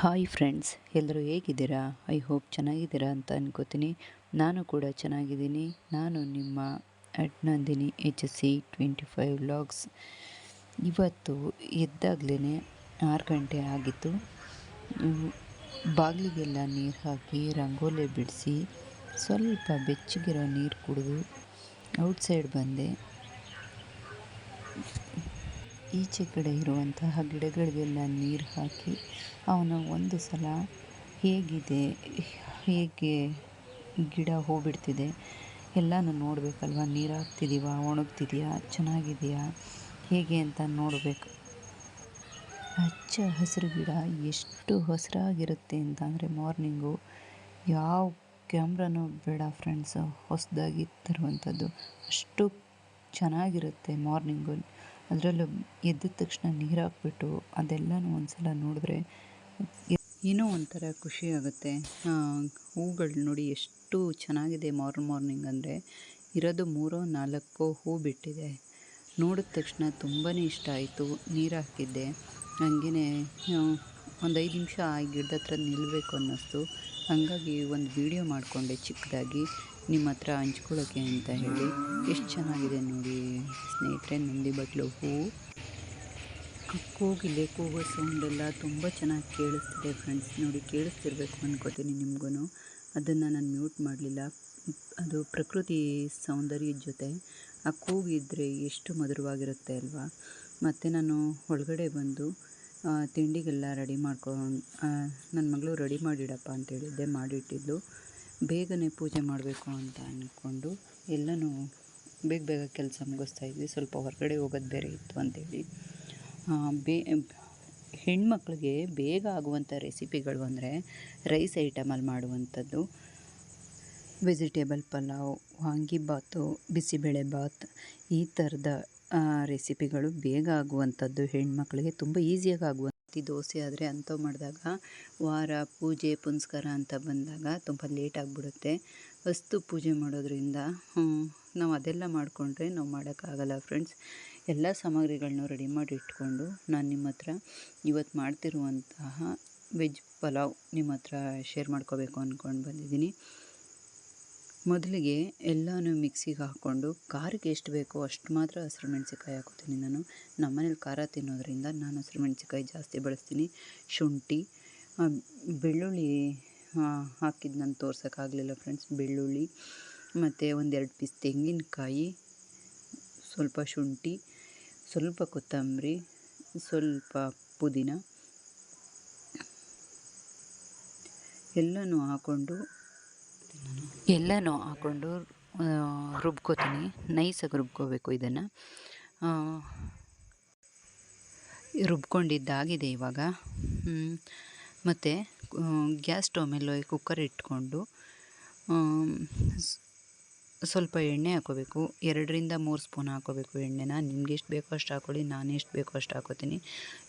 Hi friends, ಎಲ್ಲರೂ ಹೇಗಿದ್ದೀರಾ? I hope ಚೆನ್ನಾಗಿದ್ದೀರಾ ಅಂತ ಅನ್ಕೋತೀನಿ. ನಾನು ಕೂಡ ಚೆನ್ನಾಗಿದ್ದೀನಿ. ನಾನು ನಿಮ್ಮ ಅಡ್ನಂದಿನಿ H S C twenty five vlogs. ಇವತ್ತು ಎದ್ದಾಗಲೇ ಆರು ಗಂಟೆ ಆಗಿತ್ತು. ಬಾಗಿಲಿಗೆಲ್ಲ ನೀರು ಹಾಕಿ ರಂಗೋಲಿ ಬಿಡಿಸಿ ಸ್ವಲ್ಪ ಬೆಚ್ಚಗಿರೋ ನೀರು ಕುಡಿದು ಔಟ್ಸೈಡ್ ಬಂದೆ. ಈಚೆ ಕಡೆ ಇರುವಂತಹ ಗಿಡಗಳಿಗೆಲ್ಲ ನೀರು ಹಾಕಿ ಅವನ ಒಂದು ಸಲ ಹೇಗಿದೆ, ಹೇಗೆ ಗಿಡ ಹೂ ಬಿಡ್ತಿದೆ ಎಲ್ಲನೂ ನೋಡಬೇಕಲ್ವ? ನೀರು ಹಾಕ್ತಿದ್ದೀವಾ ಒಣಗ್ತಿದೆಯಾ? ಚೆನ್ನಾಗಿದೆಯಾ? ಹೇಗೆ ಅಂತ ನೋಡಬೇಕು. ಹಚ್ಚ ಹಸಿರು ಗಿಡ ಎಷ್ಟು ಹಸಿರಾಗಿರುತ್ತೆ ಅಂತಂದರೆ ಮಾರ್ನಿಂಗು ಯಾವ ಕ್ಯಾಮ್ರಾನೂ ಬೇಡ ಫ್ರೆಂಡ್ಸು, ಹೊಸದಾಗಿ ತರುವಂಥದ್ದು ಅಷ್ಟು ಚೆನ್ನಾಗಿರುತ್ತೆ ಮಾರ್ನಿಂಗು. ಅದರಲ್ಲೂ ಎದ್ದ ತಕ್ಷಣ ನೀರು ಹಾಕ್ಬಿಟ್ಟು ಅದೆಲ್ಲನೂ ಒಂದು ಸಲ ನೋಡಿದ್ರೆ ಏನೋ ಒಂಥರ ಖುಷಿ ಆಗುತ್ತೆ. ಹೂಗಳು ನೋಡಿ ಎಷ್ಟು ಚೆನ್ನಾಗಿದೆ ಮಾರ್ನ್ ಮಾರ್ನಿಂಗ್ ಅಂದರೆ. ಇರೋದು ಮೂರೋ ನಾಲ್ಕೋ ಹೂ ಬಿಟ್ಟಿದೆ. ನೋಡಿದ ತಕ್ಷಣ ತುಂಬಾ ಇಷ್ಟ ಆಯಿತು. ನೀರು ಹಾಕಿದ್ದೆ. ಹಂಗೇ ಒಂದು ಐದು ನಿಮಿಷ ಆ ಗಿಡದ ಹತ್ರ ನಿಲ್ಲಬೇಕು ಅನ್ನಿಸ್ತು. ಹಾಗಾಗಿ ಒಂದು ವಿಡಿಯೋ ಮಾಡಿಕೊಂಡೆ ಚಿಕ್ಕದಾಗಿ. ನಿಮ್ಮ ಹತ್ರ ಹಂಚ್ಕೊಳ್ಳೋಕ್ಕೆ ಅಂತ ಹೇಳಿ ಎಷ್ಟು ಚೆನ್ನಾಗಿದೆ ನೋಡಿ ಸ್ನೇಹಿತರೆ, ನಂದಿ ಬಟ್ಲು ಹೂವು ಕೂಗಿಲೆ ಕೂಗೋ ಸೌಂಡೆಲ್ಲ ತುಂಬ ಚೆನ್ನಾಗಿ ಕೇಳಿಸ್ತಿದೆ ಫ್ರೆಂಡ್ಸ್ ನೋಡಿ, ಕೇಳಿಸ್ತಿರ್ಬೇಕು ಅಂದ್ಕೋತೀನಿ ನಿಮಗೂ ಅದನ್ನು ನಾನು ಮ್ಯೂಟ್ ಮಾಡಲಿಲ್ಲ. ಅದು ಪ್ರಕೃತಿ ಸೌಂದರ್ಯದ ಜೊತೆ. ಆ ಕೂಗಿದ್ರೆ ಎಷ್ಟು ಮಧುರವಾಗಿರುತ್ತೆ ಅಲ್ವಾ? ಮತ್ತು ನಾನು ಒಳಗಡೆ ಬಂದು ತಿಂಡಿಗೆಲ್ಲ ರೆಡಿ ಮಾಡ್ಕೊಂಡು ನನ್ನ ಮಗಳು ರೆಡಿ ಮಾಡಿಡಪ್ಪ ಅಂತ ಮಾಡಿಟ್ಟಿದ್ದು. ಬೇಗನೆ ಪೂಜೆ ಮಾಡಬೇಕು ಅಂತ ಅಂದ್ಕೊಂಡು ಎಲ್ಲನೂ ಬೇಗ ಬೇಗ ಕೆಲಸ ಮುಗಿಸ್ತಾ ಇದ್ವಿ. ಸ್ವಲ್ಪ ಹೊರಗಡೆ ಹೋಗೋದು ಬೇರೆ ಇತ್ತು ಅಂತೇಳಿ. ಬೇ, ಹೆಣ್ಮಕ್ಳಿಗೆ ಬೇಗ ಆಗುವಂಥ ರೆಸಿಪಿಗಳು ಅಂದರೆ ರೈಸ್ ಐಟಮಲ್ಲಿ ಮಾಡುವಂಥದ್ದು. ವೆಜಿಟೇಬಲ್ ಪಲಾವ್ ವಾಂಗಿಬಾತು ಬಿಸಿಬೇಳೆ ಬಾತ್ ಈ ಥರದ ರೆಸಿಪಿಗಳು ಬೇಗ ಆಗುವಂಥದ್ದು ಹೆಣ್ಮಕ್ಳಿಗೆ. ತುಂಬ ಈಸಿಯಾಗಿ ಆಗುವಂಥ ದೋಸೆ ಆದರೆ ಅಂಥವು ಮಾಡಿದಾಗ ವಾರ ಪೂಜೆ ಪುನಸ್ಕಾರ ಅಂತ ಬಂದಾಗ ತುಂಬ ಲೇಟ್ ಆಗಿಬಿಡುತ್ತೆ. ವಸ್ತು ಪೂಜೆ ಮಾಡೋದ್ರಿಂದ ನಾವು ಅದೆಲ್ಲ ಮಾಡಿಕೊಂಡ್ರೆ ನಾವು ಮಾಡೋಕ್ಕಾಗಲ್ಲ ಫ್ರೆಂಡ್ಸ್ ಎಲ್ಲ ಸಾಮಗ್ರಿಗಳನ್ನೂ ರೆಡಿ ಮಾಡಿ ಇಟ್ಕೊಂಡು ನಾನು ನಿಮ್ಮ ಹತ್ರ ಇವತ್ತು ಮಾಡ್ತಿರುವಂತಹ ವೆಜ್ ಪಲಾವ್ ನಿಮ್ಮ ಹತ್ರ ಶೇರ್ ಮಾಡ್ಕೋಬೇಕು ಅಂದ್ಕೊಂಡು ಬಂದಿದ್ದೀನಿ. ಮೊದಲಿಗೆ ಎಲ್ಲನೂ ಮಿಕ್ಸಿಗೆ ಹಾಕ್ಕೊಂಡು ಖಾರಕ್ಕೆ ಎಷ್ಟು ಬೇಕೋ ಅಷ್ಟು ಮಾತ್ರ ಹಸಿರು ಮೆಣಸಿನ್ಕಾಯಿ ಹಾಕೋತೀನಿ ನಾನು. ನಮ್ಮನೇಲಿ ಖಾರ ತಿನ್ನೋದ್ರಿಂದ ನಾನು ಹಸಿರು ಮೆಣಸಿನ್ಕಾಯಿ ಜಾಸ್ತಿ ಬಳಸ್ತೀನಿ. ಶುಂಠಿ ಬೆಳ್ಳುಳ್ಳಿ ಹಾಕಿದ್ದು ನಾನು ತೋರ್ಸೋಕ್ಕಾಗಲಿಲ್ಲ ಫ್ರೆಂಡ್ಸ್. ಬೆಳ್ಳುಳ್ಳಿ, ಮತ್ತು ಒಂದೆರಡು ಪೀಸ್ ತೆಂಗಿನಕಾಯಿ, ಸ್ವಲ್ಪ ಶುಂಠಿ, ಸ್ವಲ್ಪ ಕೊತ್ತಂಬರಿ, ಸ್ವಲ್ಪ ಪುದೀನ, ಎಲ್ಲನೂ ಹಾಕ್ಕೊಂಡು ಎಲ್ಲನೂ ಹಾಕ್ಕೊಂಡು ರುಬ್ಕೋತೀನಿ. ನೈಸಾಗಿ ರುಬ್ಕೋಬೇಕು ಇದನ್ನು. ರುಬ್ಕೊಂಡಿದ್ದಾಗಿದೆ ಇವಾಗ. ಮತ್ತು ಗ್ಯಾಸ್ ಸ್ಟವ್ ಮೇಲೆ ಕುಕ್ಕರ್ ಇಟ್ಕೊಂಡು ಸ್ವಲ್ಪ ಎಣ್ಣೆ ಹಾಕೋಬೇಕು. ಎರಡರಿಂದ ಮೂರು ಸ್ಪೂನ್ ಹಾಕೋಬೇಕು ಎಣ್ಣೆನ. ನಿಮ್ಗೆ ಎಷ್ಟು ಬೇಕೋ ಅಷ್ಟು ಹಾಕೊಳ್ಳಿ, ನಾನು ಎಷ್ಟು ಬೇಕೋ ಅಷ್ಟು ಹಾಕೋತೀನಿ.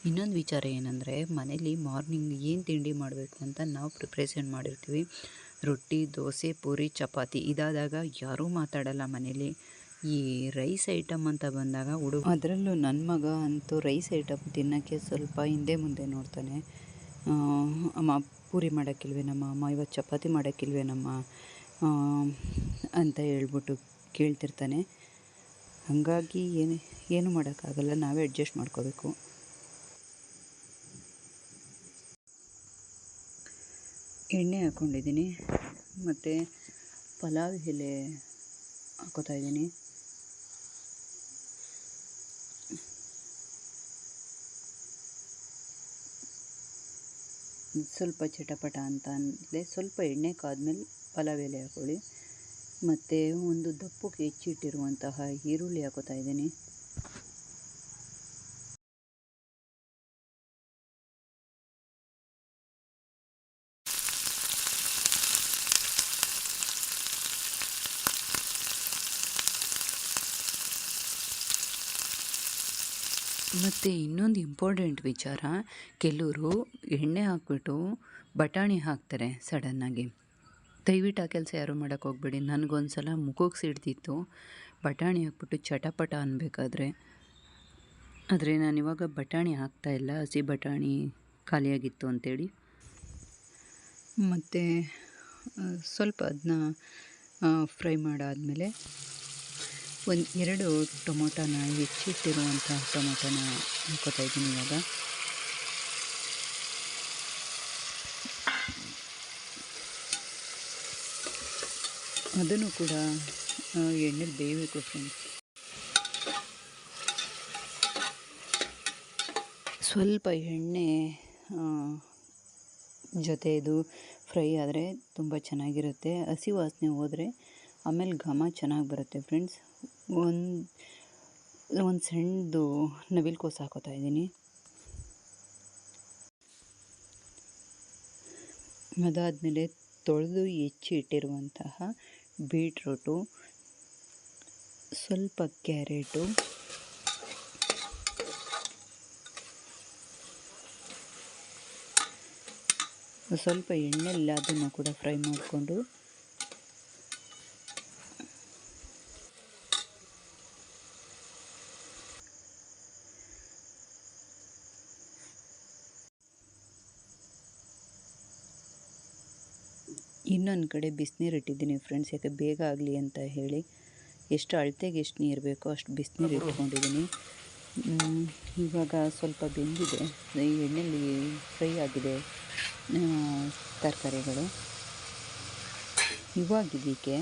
ಇನ್ನೊಂದು ವಿಚಾರ ಏನಂದರೆ, ಮನೇಲಿ ಮಾರ್ನಿಂಗ್ ಏನು ತಿಂಡಿ ಮಾಡಬೇಕು ಅಂತ ನಾವು ಪ್ರಿಪ್ರೇಷನ್ ಮಾಡಿರ್ತೀವಿ. ರೊಟ್ಟಿ, ದೋಸೆ, ಪೂರಿ, ಚಪಾತಿ ಇದಾದಾಗ ಯಾರೂ ಮಾತಾಡಲ್ಲ ಮನೇಲಿ. ಈ ರೈಸ್ ಐಟಮ್ ಅಂತ ಬಂದಾಗ ಹುಡುಗ ಅದರಲ್ಲೂ ನನ್ನ ಮಗ ಅಂತೂ ರೈಸ್ ಐಟಮ್ ತಿನ್ನೋಕ್ಕೆ ಸ್ವಲ್ಪ ಹಿಂದೆ ಮುಂದೆ ನೋಡ್ತಾನೆ. ಅಮ್ಮ ಪೂರಿ ಮಾಡೋಕ್ಕಿಲ್ವೇನಮ್ಮ ಅಮ್ಮ? ಇವತ್ತು ಚಪಾತಿ ಮಾಡೋಕ್ಕಿಲ್ವೇನಮ್ಮ ಅಂತ ಹೇಳ್ಬಿಟ್ಟು ಕೇಳ್ತಿರ್ತಾನೆ. ಹಾಗಾಗಿ ಏನು ಏನು ಮಾಡೋಕ್ಕಾಗಲ್ಲ, ನಾವೇ ಅಡ್ಜಸ್ಟ್ ಮಾಡ್ಕೋಬೇಕು. ಎಣ್ಣೆ ಹಾಕ್ಕೊಂಡಿದ್ದೀನಿ ಮತ್ತು ಪಲಾವ್ ಎಲೆ ಹಾಕೋತಾ ಇದ್ದೀನಿ. ಸ್ವಲ್ಪ ಚಟಪಟ ಅಂತ ಅಂದರೆ ಸ್ವಲ್ಪ ಎಣ್ಣೆ ಕಾದ್ಮೇಲೆ ಪಲಾವ್ ಎಲೆ ಹಾಕ್ಕೊಳ್ಳಿ ಮತ್ತು ಒಂದು ದಪ್ಪಕ್ಕೆ ಹೆಚ್ಚಿಟ್ಟಿರುವಂತಹ ಈರುಳ್ಳಿ ಹಾಕೋತಾ ಇದ್ದೀನಿ. ಮತ್ತು ಇನ್ನೊಂದು ಇಂಪಾರ್ಟೆಂಟ್ ವಿಚಾರ. ಕೆಲವರು ಎಣ್ಣೆ ಹಾಕ್ಬಿಟ್ಟು ಬಟಾಣಿ ಹಾಕ್ತಾರೆ ಸಡನ್ನಾಗಿ ದಯವಿಟ್ಟು ಆ ಕೆಲಸ ಯಾರೂ ಮಾಡೋಕ್ಕೆ ಹೋಗ್ಬೇಡಿ. ನನಗೊಂದು ಸಲ ಮುಖಕ್ಕೆ ಸಿಡ್ತಿತ್ತು ಬಟಾಣಿ ಹಾಕ್ಬಿಟ್ಟು ಚಟಪಟ ಅನ್ಬೇಕಾದ್ರೆ. ಆದರೆ ನಾನು ಇವಾಗ ಬಟಾಣಿ ಹಾಕ್ತಾ ಇಲ್ಲ. ಹಸಿ ಬಟಾಣಿ ಖಾಲಿಯಾಗಿತ್ತು ಅಂತೇಳಿ. ಮತ್ತು ಸ್ವಲ್ಪ ಅದನ್ನ ಫ್ರೈ ಮಾಡಾದಮೇಲೆ ಒಂದು ಎರಡು ಟೊಮೊಟೊನ ಹೆಚ್ಚಿಟ್ಟಿರುವಂಥ ಟೊಮೊಟೊನ ಹಾಕೋತಾ ಇದ್ದೀನಿ ಇವಾಗ. ಅದನ್ನು ಕೂಡ ಎಣ್ಣೆಲಿ ಬೇಯಬೇಕು ಫ್ರೆಂಡ್ಸ್ ಸ್ವಲ್ಪ ಎಣ್ಣೆ ಜೊತೆ ಇದು ಫ್ರೈ ಆದರೆ ತುಂಬ ಚೆನ್ನಾಗಿರುತ್ತೆ. ಹಸಿ ವಾಸನೆ ಹೋದರೆ ಆಮೇಲೆ ಘಮ ಚೆನ್ನಾಗಿ ಬರುತ್ತೆ ಫ್ರೆಂಡ್ಸ್ ಒಂದು ಒಂದು ಸಣ್ಣದು ನವಿಲುಕೋಸು ಹಾಕೋತಾ ಇದ್ದೀನಿ. ಅದಾದಮೇಲೆ ತೊಳೆದು ಹೆಚ್ಚಿ ಇಟ್ಟಿರುವಂತಹ ಬೀಟ್ರೂಟು, ಸ್ವಲ್ಪ ಕ್ಯಾರೆಟು, ಸ್ವಲ್ಪ ಎಣ್ಣೆಲ್ಲ ಅದನ್ನು ಕೂಡ ಫ್ರೈ ಮಾಡಿಕೊಂಡು ಇನ್ನೊಂದು ಕಡೆ ಬಿಸಿನೀರು ಇಟ್ಟಿದ್ದೀನಿ ಫ್ರೆಂಡ್ಸ್ ಯಾಕೆ ಬೇಗ ಆಗಲಿ ಅಂತ ಹೇಳಿ. ಎಷ್ಟು ಅಳತೆಗೆ ಎಷ್ಟು ನೀರು ಬೇಕೋ ಅಷ್ಟು ಬಿಸಿನೀರು ಇಟ್ಕೊಂಡಿದ್ದೀನಿ. ಇವಾಗ ಸ್ವಲ್ಪ ಬೆಂದಿದೆ. ಈ ಎಣ್ಣೆಯಲ್ಲಿ ಫ್ರೈ ಆಗಿದೆ ತರಕಾರಿಗಳು. ಇವಾಗ ಇದಕ್ಕೆ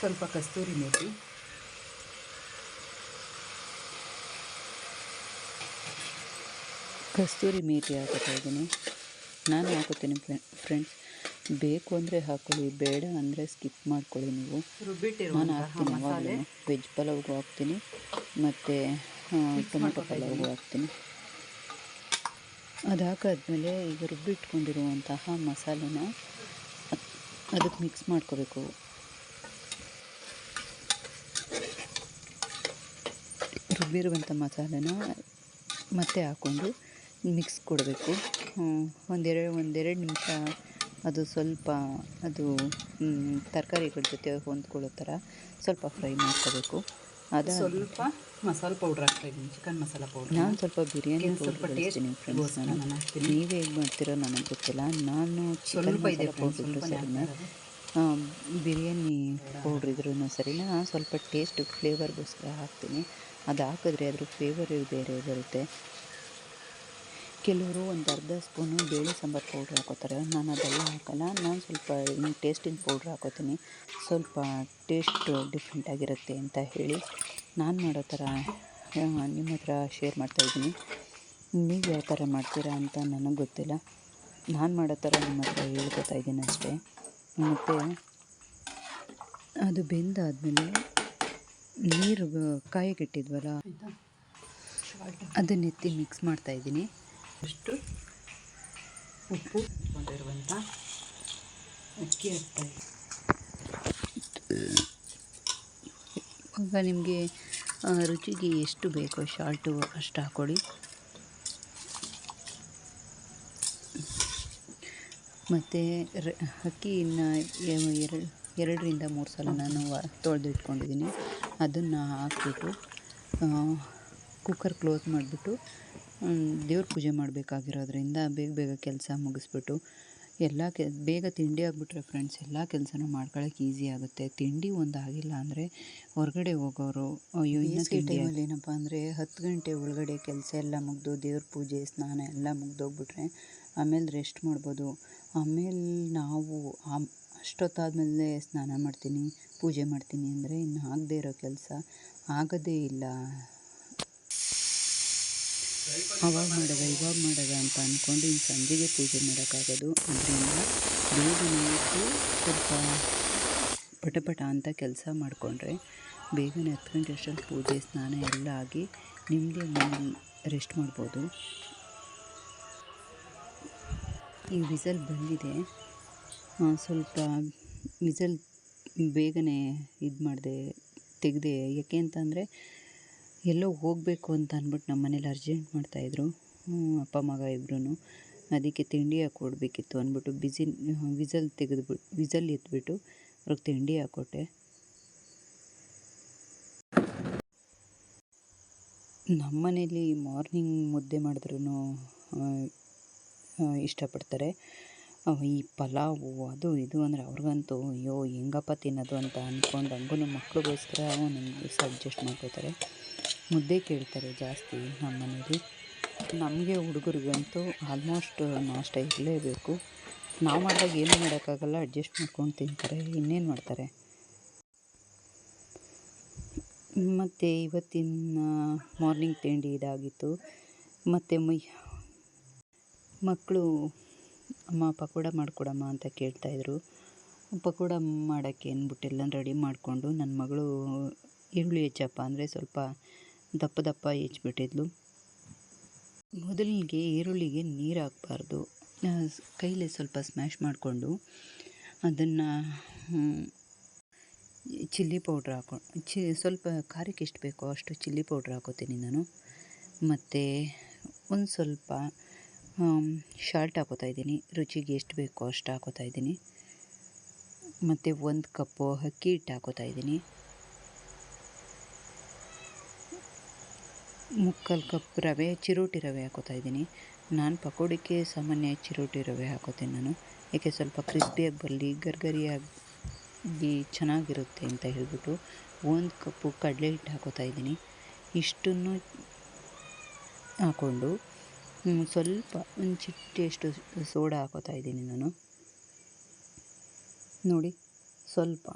ಸ್ವಲ್ಪ ಕಸ್ತೂರಿ ಮೇಥಿ ಕಸ್ತೂರಿ ಮೇಥಿ ಹಾಕೋತಾ ಇದ್ದೀನಿ. ನಾನು ಹಾಕೋತೀನಿ ಫ್ರೆಂಡ್ಸ್ ಬೇಕು ಅಂದರೆ ಹಾಕೊಳ್ಳಿ ಬೇಡ ಅಂದರೆ ಸ್ಕಿಪ್ ಮಾಡ್ಕೊಳ್ಳಿ ನೀವು. ನಾನು ಹಾಕ್ತೀನಿ ಅವಾಗಲೇ ವೆಜ್ ಪಲಾವ್ಗೂ ಹಾಕ್ತೀನಿ. ಮತ್ತು ಟೊಮೆಟೊ ಪಲಾವ್ಗೂ ಹಾಕ್ತೀನಿ. ಅದು ಹಾಕಾದ್ಮೇಲೆ ಈಗ ರುಬ್ಬಿಟ್ಕೊಂಡಿರುವಂತಹ ಮಸಾಲೆನ ಅದಕ್ಕೆ ಮಿಕ್ಸ್ ಮಾಡ್ಕೋಬೇಕು. ರುಬ್ಬಿರುವಂಥ ಮಸಾಲೆನ ಮತ್ತೆ ಹಾಕ್ಕೊಂಡು ಮಿಕ್ಸ್ ಕೊಡಬೇಕು. ಒಂದೆರಡು ಒಂದೆರಡು ನಿಮಿಷ. ಅದು ಸ್ವಲ್ಪ ಅದು ತರಕಾರಿಗಳ ಜೊತೆ ಹೊಂದ್ಕೊಳ್ಳೋ ಥರ ಸ್ವಲ್ಪ ಫ್ರೈ ಮಾಡ್ಕೋಬೇಕು. ಅದು ಸ್ವಲ್ಪ ಮಸಾಲೆ ಪೌಡ್ರ್ ಹಾಕ್ತಾ ಇದ್ದೀನಿ ಚಿಕನ್ ಮಸಾಲ ಪೌಡ್ರ್. ನಾನು ಸ್ವಲ್ಪ ಬಿರಿಯಾನಿ ಸ್ವಲ್ಪ ಟೇಸ್ಟಿನಿ ಫ್ರೆಂಡ್ಸ್ ನಾನು. ನೀವು ಹೇಗೆ ಮಾಡ್ತೀರೋ ನನಗೆ ಗೊತ್ತಿಲ್ಲ. ನಾನು ಚಿಕನ್ ಮಸಾಲ ಪೌಡ್ರ್ ಇದ್ರೂ ಸರಿನಾ. ಬಿರಿಯಾನಿ ಪೌಡ್ರ್ ಇದ್ರೂ ಸರಿನಾ. ಸ್ವಲ್ಪ ಟೇಸ್ಟ್ ಫ್ಲೇವರ್ಗೋಸ್ಕರ ಹಾಕ್ತೀನಿ. ಅದು ಹಾಕಿದ್ರೆ ಅದ್ರ ಫ್ಲೇವರ್ ಬೇರೆ ಬರುತ್ತೆ. ಕೆಲವರು ಒಂದು ಅರ್ಧ ಸ್ಪೂನು ಬೇಳೆ ಸಾಂಬಾರು ಪೌಡ್ರ್ ಹಾಕೋತಾರೆ. ನಾನು ಅದೆಲ್ಲ ಹಾಕಲ್ಲ. ನಾನು ಸ್ವಲ್ಪ ಇನ್ನು ಟೇಸ್ಟಿನ ಪೌಡ್ರ್ ಹಾಕೋತೀನಿ. ಸ್ವಲ್ಪ ಟೇಸ್ಟ್ ಡಿಫ್ರೆಂಟ್ ಆಗಿರುತ್ತೆ ಅಂತ ಹೇಳಿ ನಾನು ಮಾಡೋ ಥರ ನಿಮ್ಮ ಹತ್ರ ಶೇರ್ ಮಾಡ್ತಾಯಿದ್ದೀನಿ ನೀವು ಯಾವ ಥರ ಮಾಡ್ತೀರಾ ಅಂತ ನನಗೆ ಗೊತ್ತಿಲ್ಲ. ನಾನು ಮಾಡೋ ಥರ ನಿಮ್ಮ ಹತ್ರ ಹೇಳ್ಕೊತಾ ಇದ್ದೀನಿ ಅಷ್ಟೇ. ಮತ್ತು ಅದು ಬೆಂದಾದಮೇಲೆ ನೀರು ಕಾಯಿಗಿಟ್ಟಿದ್ವಲ್ಲ ಆಯ್ತಾ ಅದನ್ನೆತ್ತಿ ಮಿಕ್ಸ್ ಮಾಡ್ತಾಯಿದ್ದೀನಿ ಅಷ್ಟು ಉಪ್ಪು ಮಾಡಿರುವಂಥ ಅಕ್ಕಿ ಹಾಕ್ತಾ. ಇವಾಗ ನಿಮಗೆ ರುಚಿಗೆ ಎಷ್ಟು ಬೇಕೋ ಶಾಲ್ಟು ಅಷ್ಟು ಹಾಕ್ಕೊಳ್ಳಿ ಮತ್ತು ರ ಅಕ್ಕಿನ ಎರಡು, ಎರಡರಿಂದ ಮೂರು ಸಲ ನಾನು ತೊಳೆದು ಇಟ್ಕೊಂಡಿದ್ದೀನಿ ಅದನ್ನು ಹಾಕ್ಬಿಟ್ಟು ಕುಕ್ಕರ್ ಕ್ಲೋಸ್ ಮಾಡಿಬಿಟ್ಟು ದೇವ್ರ ಪೂಜೆ ಮಾಡಬೇಕಾಗಿರೋದ್ರಿಂದ ಬೇಗ ಬೇಗ ಕೆಲಸ ಮುಗಿಸ್ಬಿಟ್ಟು ಎಲ್ಲ ಕೆ ಬೇಗ ತಿಂಡಿ ಆಗಿಬಿಟ್ರೆ ಫ್ರೆಂಡ್ಸ್ ಎಲ್ಲ ಕೆಲಸನೂ ಮಾಡ್ಕೊಳ್ಳೋಕೆ ಈಸಿ ಆಗುತ್ತೆ. ತಿಂಡಿ ಒಂದು ಆಗಿಲ್ಲ ಅಂದರೆ ಹೊರಗಡೆ ಹೋಗೋರು ಅಯ್ಯೋ ಇನ್ನು ಟೈಮಲ್ಲಿ ಏನಪ್ಪ ಅಂದರೆ ಹತ್ತು ಗಂಟೆ ಒಳಗಡೆ ಕೆಲಸ ಎಲ್ಲ ಮುಗಿದು ದೇವ್ರ ಪೂಜೆ ಸ್ನಾನ ಎಲ್ಲ ಮುಗ್ದೋಗ್ಬಿಟ್ರೆ ಆಮೇಲೆ ರೆಸ್ಟ್ ಮಾಡ್ಬೋದು. ಆಮೇಲೆ ನಾವು ಅಷ್ಟೊತ್ತಾದಮೇಲೆ ಸ್ನಾನ ಮಾಡ್ತೀನಿ ಪೂಜೆ ಮಾಡ್ತೀನಿ ಅಂದರೆ ಇನ್ನು ಆಗದೇ ಇರೋ ಕೆಲಸ ಆಗೋದೇ ಇಲ್ಲ. ಅವಾಗ ಮಾಡೋದ, ಇವಾಗ ಮಾಡೋದ ಅಂತ ಅಂದ್ಕೊಂಡು ಇನ್ನು ಸಂಜೆಗೆ ಪೂಜೆ ಮಾಡೋಕ್ಕಾಗೋದು. ಅದರಿಂದ ಬೇಗ ಎದ್ದು ಸ್ವಲ್ಪ ಪಟಪಟ ಅಂತ ಕೆಲಸ ಮಾಡಿಕೊಂಡ್ರೆ ಬೇಗನೆ ಹತ್ತು ಗಂಟೆ ಅಷ್ಟರಲ್ಲಿ ಪೂಜೆ, ಸ್ನಾನ ಎಲ್ಲ ಆಗಿ ನಿಮಗೆ ರೆಸ್ಟ್ ಮಾಡ್ಬೋದು. ಈ ವಿಸಲ್ ಬಂದಿದೆ. ಸ್ವಲ್ಪ ವಿಸಲ್ ಬೇಗನೆ ಇದು ಮಾಡಿದೆ ತೆಗೆದೆ, ಯಾಕೆ ಅಂತಂದರೆ ಎಲ್ಲೋ ಹೋಗಬೇಕು ಅಂತ ಅಂದ್ಬಿಟ್ಟು ನಮ್ಮ ಮನೇಲಿ ಅರ್ಜೆಂಟ್ ಮಾಡ್ತಾಯಿದ್ರು ಅಪ್ಪ, ಮಗ ಇಬ್ಬರೂ ಅದಕ್ಕೆ ತಿಂಡಿ ಹಾಕ್ಕೊಡ್ಬೇಕಿತ್ತು ಅಂದ್ಬಿಟ್ಟು ಬಿಸಿ, ವಿಸಲ್ ತೆಗೆದುಬಿಟ್ಟು ವಿಸಲ್ ಎತ್ಬಿಟ್ಟು ಅವ್ರಿಗೆ ತಿಂಡಿ ಹಾಕ್ಕೊಟ್ಟೆ ನಮ್ಮ ಮನೇಲಿ ಮಾರ್ನಿಂಗ್ ಮುದ್ದೆ ಮಾಡಿದ್ರೂ ಇಷ್ಟಪಡ್ತಾರೆ. ಈ ಪಲಾವು, ಅದು, ಇದು ಅಂದರೆ ಅವ್ರಿಗಂತೂ, ಅಯ್ಯೋ, ಹೆಂಗಪ್ಪ ತಿನ್ನೋದು ಅಂತ ಅಂದ್ಕೊಂಡು ಹಂಗೂ ಒಂದೊಂದು ದಿವಸ ಅಡ್ಜಸ್ಟ್ ಮಾಡ್ಕೋತಾರೆ. ಮುದ್ದೆ ಕೇಳ್ತಾರೆ ಜಾಸ್ತಿ ನಮ್ಮ ಮನೇಲಿ ನಮಗೆ ಹುಡುಗರಿಗಂತೂ ಆಲ್ಮೋಸ್ಟ್ ನಾಷ್ಟ ಇರಲೇಬೇಕು. ನಾವು ಮಾಡಿದಾಗ ಏನು ಮಾಡೋಕ್ಕಾಗಲ್ಲ ಅಡ್ಜಸ್ಟ್ ಮಾಡ್ಕೊಂಡು ತಿಂತಾರೆ, ಇನ್ನೇನು ಮಾಡ್ತಾರೆ? ಮತ್ತು ಇವತ್ತಿನ ಮಾರ್ನಿಂಗ್ ತಿಂಡಿ ಇದಾಗಿತ್ತು. ಮತ್ತು ಮೈ ಮಕ್ಕಳು ಅಮ್ಮ ಪಕೋಡ ಮಾಡಿಕೊಡಮ್ಮ ಅಂತ ಕೇಳ್ತಾಯಿದ್ರು ಪಕೋಡ ಮಾಡೋಕ್ಕೆ ಅಂದ್ಬಿಟ್ಟು ಎಲ್ಲ ರೆಡಿ ಮಾಡಿಕೊಂಡು. ನನ್ನ ಮಗಳು ಈರುಳ್ಳಿ ಹೆಚ್ಚಪ್ಪ ಅಂದರೆ ಸ್ವಲ್ಪ ದಪ್ಪ ದಪ್ಪ ಹೆಚ್ಚಿಬಿಟ್ಟಿದ್ಲು ಮೊದಲಿಗೆ ಈರುಳ್ಳಿಗೆ ನೀರು ಹಾಕಬಾರ್ದು. ಕೈಲಿ ಸ್ವಲ್ಪ ಸ್ಮ್ಯಾಶ್ ಮಾಡಿಕೊಂಡು ಅದನ್ನು ಚಿಲ್ಲಿ ಪೌಡ್ರ್ ಹಾಕೊಂಡು ಚಿ ಸ್ವಲ್ಪ ಖಾರಕ್ಕೆ ಎಷ್ಟು ಬೇಕೋ ಅಷ್ಟು ಚಿಲ್ಲಿ ಪೌಡ್ರ್ ಹಾಕೋತೀನಿ ನಾನು. ಮತ್ತು ಒಂದು ಸ್ವಲ್ಪ ಶಾಲ್ಟ್ ಹಾಕೋತಾ ಇದ್ದೀನಿ. ರುಚಿಗೆ ಎಷ್ಟು ಬೇಕೋ ಅಷ್ಟು ಹಾಕೋತಾ ಇದ್ದೀನಿ. ಮತ್ತು ಒಂದು ಕಪ್ಪು ಅಕ್ಕಿ ಹಿಟ್ಟು ಹಾಕೋತಾ ಇದ್ದೀನಿ. ಮುಕ್ಕಾಲು ಕಪ್ ರವೆ, ಚಿರೋಟಿ ರವೆ ಹಾಕೋತಾ ಇದ್ದೀನಿ. ನಾನು ಪಕೋಡಿಕ್ಕೆ ಸಾಮಾನ್ಯ ಚಿರೋಟಿ ರವೆ ಹಾಕೋತೀನಿ ನಾನು. ಏಕೆ ಸ್ವಲ್ಪ ಕ್ರಿಸ್ಪಿಯಾಗಿ ಬರಲಿ, ಗರ್ಗರಿಯಾಗಿ ಚೆನ್ನಾಗಿರುತ್ತೆ ಅಂತ ಹೇಳಿಬಿಟ್ಟು ಒಂದು ಕಪ್ಪು ಕಡಲೆ ಹಿಟ್ಟು ಹಾಕೋತಾ ಇದ್ದೀನಿ. ಇಷ್ಟನ್ನು ಹಾಕ್ಕೊಂಡು ಸ್ವಲ್ಪ ಒಂದು ಚಿಟ್ಟೆಯಷ್ಟು ಸೋಡಾ ಹಾಕೋತಾ ಇದ್ದೀನಿ ನಾನು. ನೋಡಿ, ಸ್ವಲ್ಪ.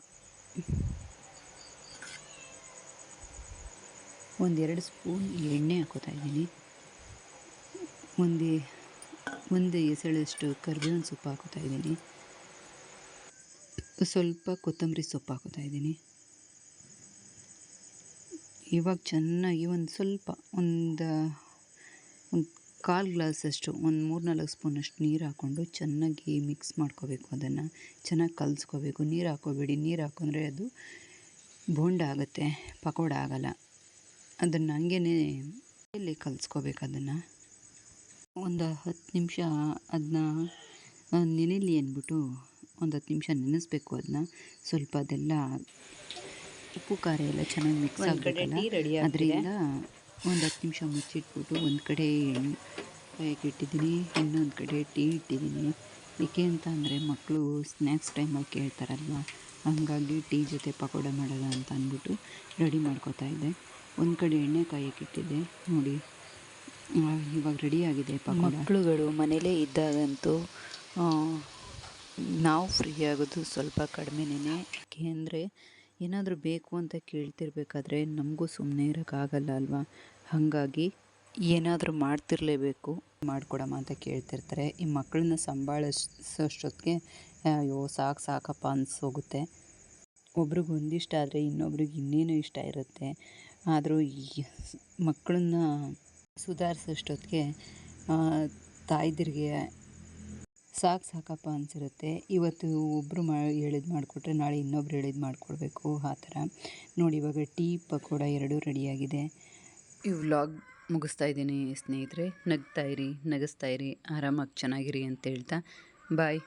ಒಂದೆರಡು ಸ್ಪೂನ್ ಎಣ್ಣೆ ಹಾಕೋತಾ ಇದ್ದೀನಿ. ಒಂದು ಒಂದು ಎಸಳಷ್ಟು ಕರ್ಬೇವಿನ ಸೊಪ್ಪು ಹಾಕೋತಾ ಇದ್ದೀನಿ. ಸ್ವಲ್ಪ ಕೊತ್ತಂಬರಿ ಸೊಪ್ಪು ಹಾಕೋತಾ ಇದ್ದೀನಿ. ಇವಾಗ ಚೆನ್ನಾಗಿ ಒಂದು ಸ್ವಲ್ಪ, ಒಂದು ಒಂದು ಕಾಲು ಗ್ಲಾಸಷ್ಟು ಒಂದು ಮೂರು ನಾಲ್ಕು ಸ್ಪೂನಷ್ಟು ನೀರು ಹಾಕ್ಕೊಂಡು ಚೆನ್ನಾಗಿ ಮಿಕ್ಸ್ ಮಾಡ್ಕೋಬೇಕು ಅದನ್ನು. ಚೆನ್ನಾಗಿ ಕಲಿಸ್ಕೋಬೇಕು. ನೀರು ಹಾಕೋಬೇಡಿ. ನೀರು ಹಾಕೊಂಡ್ರೆ ಅದು ಬೋಂಡ ಆಗುತ್ತೆ. ಪಕೋಡ ಆಗಲ್ಲ. ಅದನ್ನು ಹಂಗೇ ಎಲ್ಲಿ ಕಲಿಸ್ಕೋಬೇಕು ಅದನ್ನು? ಒಂದು ಹತ್ತು ನಿಮಿಷ ಅದನ್ನ ನೆನೆಲಿ ಅಂದ್ಬಿಟ್ಟು ಒಂದು ಹತ್ತು ನಿಮಿಷ ನೆನೆಸ್ಬೇಕು ಅದನ್ನ ಸ್ವಲ್ಪ ಅದೆಲ್ಲ ಉಪ್ಪು ಖಾರ ಎಲ್ಲ ಚೆನ್ನಾಗಿ ಮಿಕ್ಸ್ ಆಗಬೇಕಲ್ಲ? ಅದರಿಂದ ಒಂದು ಹತ್ತು ನಿಮಿಷ ಮುಚ್ಚಿಟ್ಬಿಟ್ಟು ಒಂದು ಕಡೆ ಎಣ್ಣೆ ಕಾಯಕ್ಕೆ ಇಟ್ಟಿದ್ದೀನಿ. ಇನ್ನೊಂದು ಕಡೆ ಟೀ ಇಟ್ಟಿದ್ದೀನಿ. ಏಕೆ ಅಂತ ಅಂದರೆ ಮಕ್ಕಳು ಸ್ನ್ಯಾಕ್ಸ್ ಟೈಮಲ್ಲಿ ಕೇಳ್ತಾರಲ್ವ? ಹಾಗಾಗಿ ಟೀ ಜೊತೆ ಪಕೋಡ ಮಾಡೋಣ ಅಂತ ಅಂದ್ಬಿಟ್ಟು ರೆಡಿ ಮಾಡ್ಕೋತಾ ಇದ್ದೆ. ಒಂದು ಕಡೆ ಎಣ್ಣೆ ಕಾಯಕ್ಕೆ ಇಟ್ಟಿದ್ದೆ. ನೋಡಿ, ಇವಾಗ ರೆಡಿಯಾಗಿದೆ ಮಕ್ಕಳುಗಳು ಮನೇಲೇ ಇದ್ದಾಗಂತೂ ನಾವು ಫ್ರೀ ಆಗೋದು ಸ್ವಲ್ಪ ಕಡಿಮೆನೇ ಅಂದರೆ, ಏನಾದರೂ ಬೇಕು ಅಂತ ಕೇಳ್ತಿರ್ಬೇಕಾದ್ರೆ ನಮಗೂ ಸುಮ್ಮನೆ ಇರೋಕ್ಕಾಗಲ್ಲ ಅಲ್ವಾ? ಹಾಗಾಗಿ ಏನಾದರೂ ಮಾಡ್ತಿರಲೇಬೇಕು. ಮಾಡಿಕೊಡಮ್ಮ ಅಂತ ಕೇಳ್ತಿರ್ತಾರೆ. ಈ ಮಕ್ಕಳನ್ನ ಸಂಭಾಳಿಸೋಷ್ಟೊತ್ತಿಗೆ, ಅಯ್ಯೋ, ಸಾಕು ಸಾಕಪ್ಪ ಅನಿಸೋಗುತ್ತೆ. ಒಬ್ರಿಗೆ ಒಂದಿಷ್ಟ ಆದರೆ ಇನ್ನೊಬ್ರಿಗೆ ಇನ್ನೇನು ಇಷ್ಟ ಇರುತ್ತೆ. ಆದರೂ ಈ ಮಕ್ಕಳನ್ನ ಸುಧಾರಿಸೋಷ್ಟೊತ್ತಿಗೆ ತಾಯ್ದಿರಿಗೆ ಸಾಕು ಸಾಕಪ್ಪ ಅನಿಸಿರುತ್ತೆ. ಇವತ್ತು ಒಬ್ಬರು ಮಾ ಹೇಳಿದ್ದು ಮಾಡಿಕೊಟ್ರೆ ನಾಳೆ ಇನ್ನೊಬ್ರು ಹೇಳಿದ್ದು ಮಾಡಿಕೊಡ್ಬೇಕು, ಆ ಥರ. ನೋಡಿ, ಇವಾಗ ಟೀ ಪಕೋಡ ಎರಡೂ ರೆಡಿಯಾಗಿದೆ. ಈ ವ್ಲಾಗ್ ಮುಗಿಸ್ತಾ ಇದ್ದೀನಿ ಸ್ನೇಹಿತರೆ. ನಗ್ತಾ ಇರಿ, ನಗಿಸ್ತಾ ಇರಿ, ಆರಾಮಾಗಿ ಚೆನ್ನಾಗಿರಿ ಅಂತ ಹೇಳ್ತಾ. ಬಾಯ್.